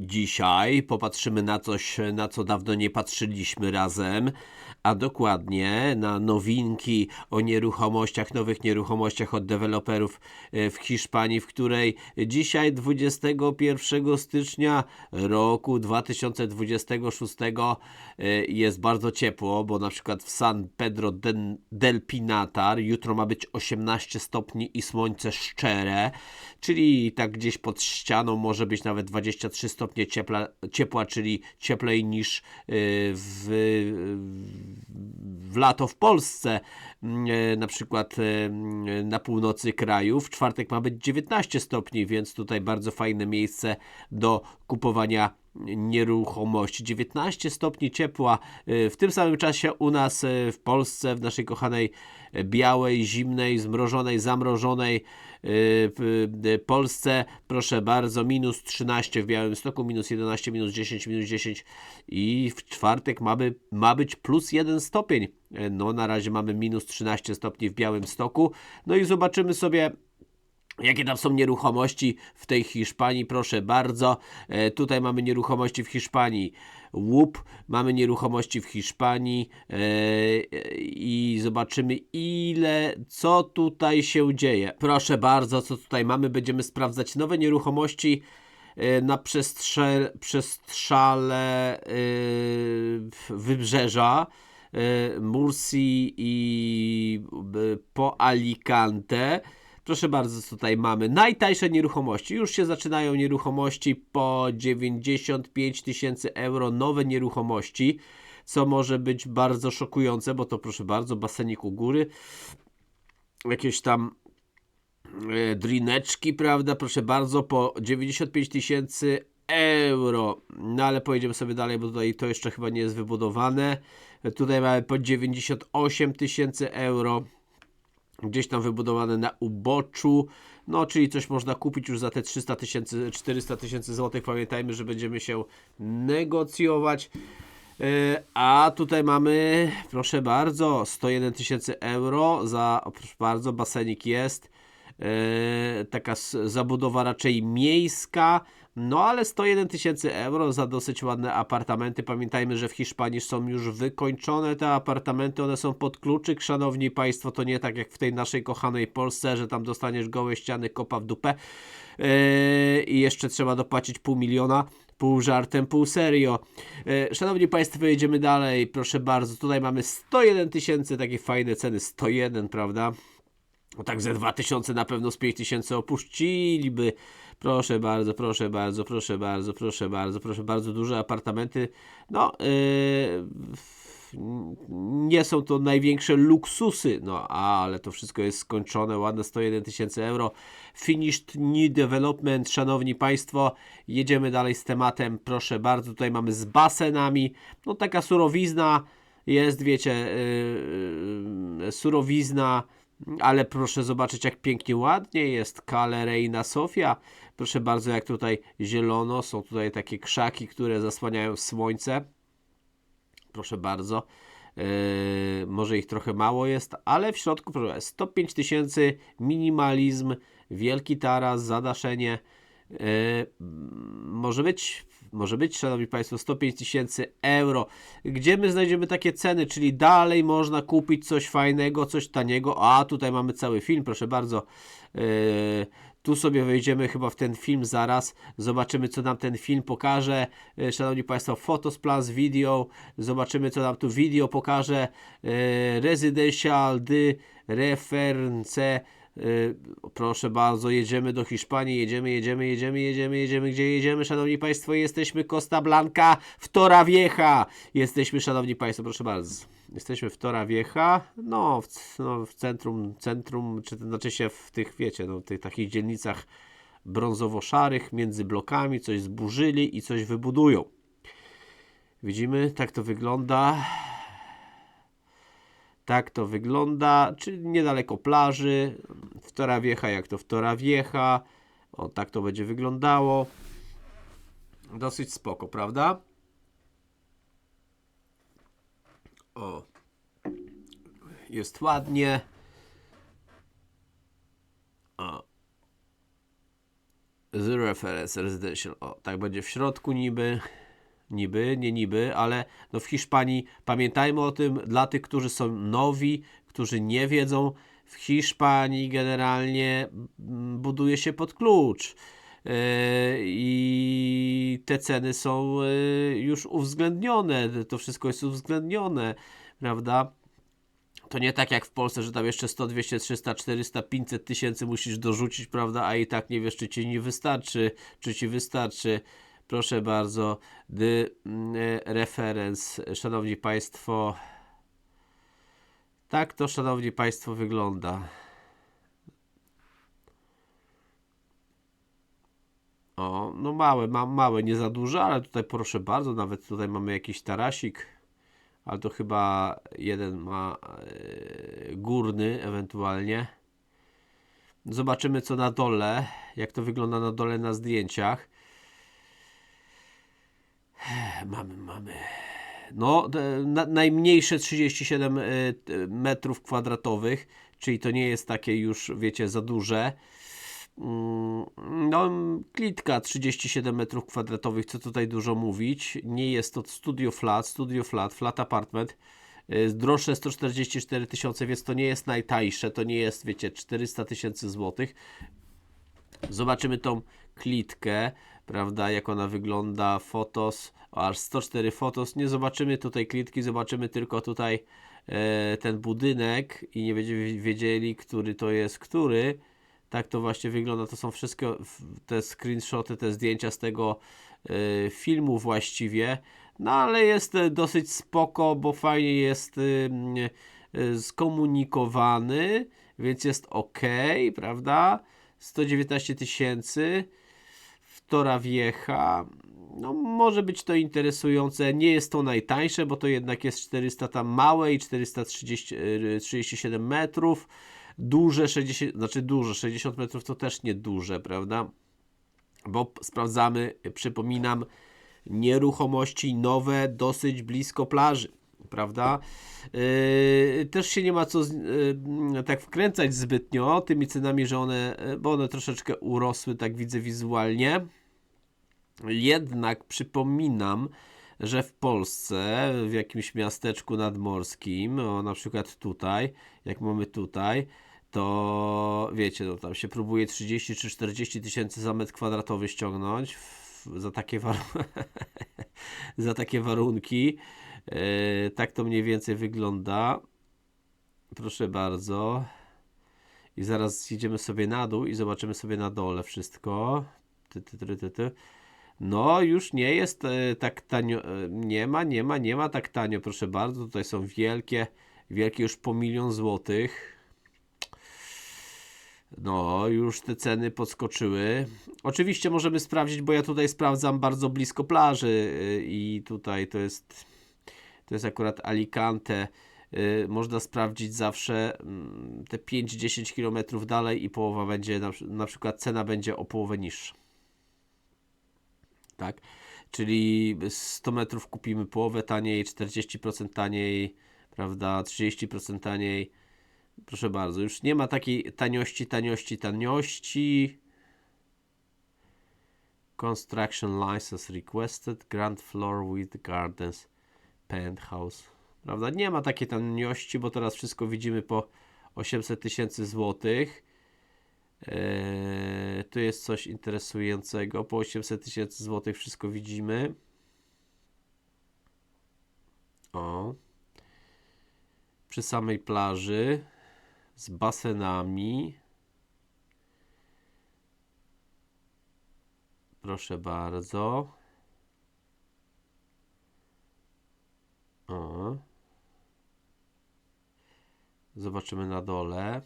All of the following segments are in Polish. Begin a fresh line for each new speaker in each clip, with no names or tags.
dzisiaj popatrzymy na coś, na co dawno nie patrzyliśmy razem, a dokładnie na nowinki o nieruchomościach, nowych nieruchomościach od deweloperów e, w Hiszpanii, w której dzisiaj 21 stycznia roku 2026 e, jest bardzo ciepło, bo na przykład w San Pedro del Pinatar jutro ma być 18 stopni i słońce szczere, czyli tak gdzieś pod ścianą może być nawet 23 stopnie ciepła, ciepła czyli cieplej niż y, w, w lato w Polsce, Mm, e, na przykład e, mm, na północy kraju. W czwartek ma być 19 stopni, więc tutaj bardzo fajne miejsce do kupowania nieruchomości. 19 stopni ciepła. E, W tym samym czasie u nas e, w Polsce, w naszej kochanej e, białej, zimnej, zmrożonej, zamrożonej Polsce, proszę bardzo, minus 13 w Białymstoku, minus 11, minus 10, minus 10 i w czwartek ma, by, ma być plus 1 stopień. No, na razie mamy minus 13 stopni w Białymstoku. No i zobaczymy sobie Jakie tam są nieruchomości w tej Hiszpanii? Proszę bardzo. E, tutaj mamy nieruchomości w Hiszpanii. Łup, mamy nieruchomości w Hiszpanii e, i zobaczymy ile, co tutaj się dzieje. Proszę bardzo, co tutaj mamy. Będziemy sprawdzać nowe nieruchomości e, na przestrze, przestrzale wybrzeża. Mursi i po Alicante. Proszę bardzo, tutaj mamy. Najtańsze nieruchomości. Już się zaczynają nieruchomości po 95 tysięcy euro. Nowe nieruchomości, co może być bardzo szokujące, bo to proszę bardzo, basenik u góry. Jakieś tam e, drineczki, prawda? Proszę bardzo, po 95 tysięcy euro. No ale pojedziemy sobie dalej, bo tutaj to jeszcze chyba nie jest wybudowane. Tutaj mamy po 98 tysięcy euro gdzieś tam wybudowane na uboczu. No, czyli coś można kupić już za te 300 tysięcy, 400 tysięcy złotych. Pamiętajmy, że będziemy się negocjować. E, A tutaj mamy, proszę bardzo, 101 tysięcy euro za, proszę bardzo, basenik jest. E, Taka zabudowa raczej miejska. No ale 101 tysięcy euro za dosyć ładne apartamenty. Pamiętajmy, że w Hiszpanii są już wykończone te apartamenty, one są pod kluczyk. Szanowni Państwo, to nie tak jak w tej naszej kochanej Polsce, że tam dostaniesz gołe ściany, kopa w dupę Yy, i jeszcze trzeba dopłacić pół miliona. Pół żartem, pół serio. E, Szanowni Państwo, jedziemy dalej. Proszę bardzo, tutaj mamy 101 tysięcy, takie fajne ceny. 101, prawda? No tak ze 2000 na pewno z 5000 opuściliby. Proszę bardzo, proszę bardzo, proszę bardzo, proszę bardzo, proszę bardzo, duże apartamenty. No, yy, nie są to największe luksusy, no ale to wszystko jest skończone, ładne 101 tysięcy euro. Finished New Development, szanowni Państwo, jedziemy dalej z tematem, proszę bardzo, tutaj mamy z basenami, no taka surowizna jest, wiecie, yy, surowizna, ale proszę zobaczyć, jak pięknie, ładnie jest Kale Reina Sofia. Proszę bardzo, jak tutaj zielono. Są tutaj takie krzaki, które zasłaniają słońce. Proszę bardzo. Yy, może ich trochę mało jest, ale w środku proszę, 105 tysięcy, minimalizm, wielki taras, zadaszenie. Yy, może być, może być, szanowni państwo, 105 tysięcy euro. Gdzie my znajdziemy takie ceny? Czyli dalej można kupić coś fajnego, coś taniego. A tutaj mamy cały film, proszę bardzo. Yy, tu sobie wejdziemy chyba w ten film zaraz. Zobaczymy, co nam ten film pokaże. Yy, Szanowni Państwo, Photos Plus Video. Zobaczymy, co nam tu video pokaże. Yy, Residential de Reference. Yy, Proszę bardzo, jedziemy do Hiszpanii, jedziemy, jedziemy, jedziemy, jedziemy, jedziemy. Gdzie jedziemy, szanowni państwo? Jesteśmy Costa Blanca w Torrevieja. Jesteśmy, szanowni państwo, proszę bardzo. Jesteśmy w Torrevieja, no w, no, w centrum, centrum, czy to znaczy się w tych, wiecie, no, w tych takich dzielnicach brązowo-szarych, między blokami, coś zburzyli i coś wybudują. Widzimy, tak to wygląda. Tak to wygląda, czyli niedaleko plaży, w Torrevieja, jak to w Torrevieja. O, tak to będzie wyglądało. Dosyć spoko, prawda? O. Jest ładnie. O. Z reference residential. O, tak będzie w środku niby. Niby, nie niby, ale no w Hiszpanii pamiętajmy o tym dla tych, którzy są nowi, którzy nie wiedzą. W Hiszpanii generalnie mm, buduje się pod klucz. Yy, I te ceny są yy, już uwzględnione. To wszystko jest uwzględnione, prawda? To nie tak jak w Polsce, że tam jeszcze 100, 200, 300, 400, 500 tysięcy musisz dorzucić, prawda? A i tak nie wiesz, czy ci nie wystarczy, czy ci wystarczy. Proszę bardzo, the mm, e, reference, szanowni państwo. Tak to, szanowni państwo, wygląda. O, no małe, ma, małe, nie za duże, ale tutaj proszę bardzo, nawet tutaj mamy jakiś tarasik, ale to chyba jeden ma e, górny ewentualnie. Zobaczymy co na dole, jak to wygląda na dole na zdjęciach. Mamy, mamy. No, na, najmniejsze 37 y, metrów kwadratowych, czyli to nie jest takie już, wiecie, za duże. Mm, No, klitka 37 metrów kwadratowych, co tutaj dużo mówić. Nie jest to studio flat, studio flat, flat apartment. Y, Droższe 144 tysiące, więc to nie jest najtańsze, to nie jest, wiecie, 400 tysięcy złotych. Zobaczymy tą klitkę, prawda, jak ona wygląda, fotos, aż 104 fotos, nie zobaczymy tutaj klitki, zobaczymy tylko tutaj e, ten budynek i nie będziemy wiedzieli, który to jest który. Tak to właśnie wygląda, to są wszystkie te screenshoty, te zdjęcia z tego e, filmu właściwie, no ale jest e, dosyć spoko, bo fajnie jest e, skomunikowany, więc jest ok, prawda? 119 tysięcy w Tora Vieja. No, może być to interesujące. Nie jest to najtańsze, bo to jednak jest 400 tam małe i 437 metrów. Duże 60, znaczy duże 60 metrów to też nie duże, prawda? Bo sprawdzamy, przypominam, nieruchomości nowe, dosyć blisko plaży, prawda? Yy, też się nie ma co z, yy, tak wkręcać zbytnio tymi cenami, że one, bo one troszeczkę urosły, tak widzę wizualnie. Jednak przypominam, że w Polsce, w jakimś miasteczku nadmorskim, o, na przykład tutaj, jak mamy tutaj, to wiecie, no tam się próbuje 30 czy 40 tysięcy za metr kwadratowy ściągnąć w, za, takie za takie warunki. Yy, tak to mniej więcej wygląda. Proszę bardzo. I zaraz zjedziemy sobie na dół i zobaczymy sobie na dole wszystko. Ty, ty, ty, ty, ty. No, już nie jest e, tak tanio. E, nie ma, nie ma, nie ma tak tanio, proszę bardzo. Tutaj są wielkie, wielkie już po milion złotych. No, już te ceny podskoczyły. Oczywiście możemy sprawdzić, bo ja tutaj sprawdzam bardzo blisko plaży y, i tutaj to jest to jest akurat Alicante. Można sprawdzić zawsze mm, te 5-10 km dalej i połowa będzie, na przykład cena będzie o połowę niższa. Tak? Czyli 100 metrów kupimy połowę taniej, 40% taniej, prawda, 30% taniej. Proszę bardzo, już nie ma takiej taniości, taniości, taniości. Construction license requested, ground floor with gardens, penthouse. Prawda? Nie ma takiej taniości, bo teraz wszystko widzimy po 800 tysięcy złotych. Eee, tu jest coś interesującego. Po 800 tysięcy złotych wszystko widzimy. O. Przy samej plaży z basenami. Proszę bardzo. O. Zobaczymy na dole.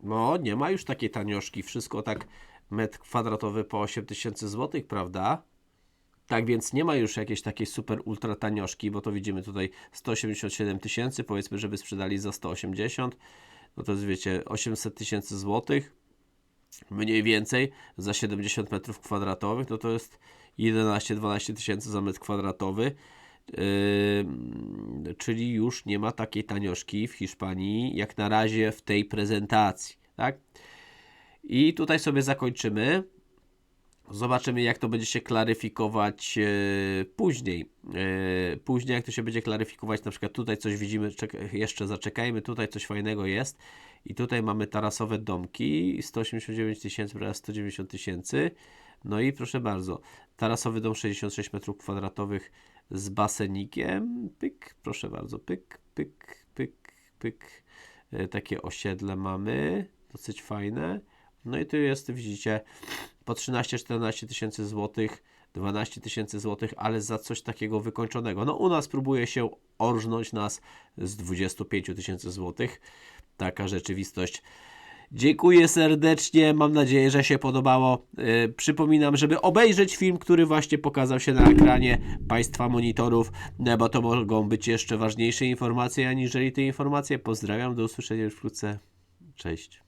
No, nie ma już takiej tanioszki. Wszystko tak metr kwadratowy po 8000 zł, prawda? Tak więc nie ma już jakiejś takiej super ultra tanioszki, bo to widzimy tutaj 187 tysięcy, powiedzmy, żeby sprzedali za 180, no to jest wiecie 800 tysięcy złotych, mniej więcej za 70 metrów kwadratowych, no to jest 11-12 tysięcy za metr kwadratowy, Yy, czyli już nie ma takiej tanioszki w Hiszpanii, jak na razie w tej prezentacji, tak? I tutaj sobie zakończymy. Zobaczymy, jak to będzie się klaryfikować e, później. E, później, jak to się będzie klaryfikować, na przykład tutaj coś widzimy, jeszcze zaczekajmy, tutaj coś fajnego jest. I tutaj mamy tarasowe domki, 189 tysięcy, prawie 190 tysięcy. No i proszę bardzo, tarasowy dom 66 m2 z basenikiem. Pyk, proszę bardzo, pyk, pyk, pyk, pyk. E, Takie osiedle mamy, dosyć fajne. No i tu jest, widzicie, po 13-14 tysięcy złotych, 12 tysięcy złotych, ale za coś takiego wykończonego. No u nas próbuje się orżnąć nas z 25 tysięcy złotych. Taka rzeczywistość. Dziękuję serdecznie, mam nadzieję, że się podobało. Yy, przypominam, żeby obejrzeć film, który właśnie pokazał się na ekranie Państwa monitorów, no, bo to mogą być jeszcze ważniejsze informacje aniżeli te informacje. Pozdrawiam, do usłyszenia już wkrótce. Cześć.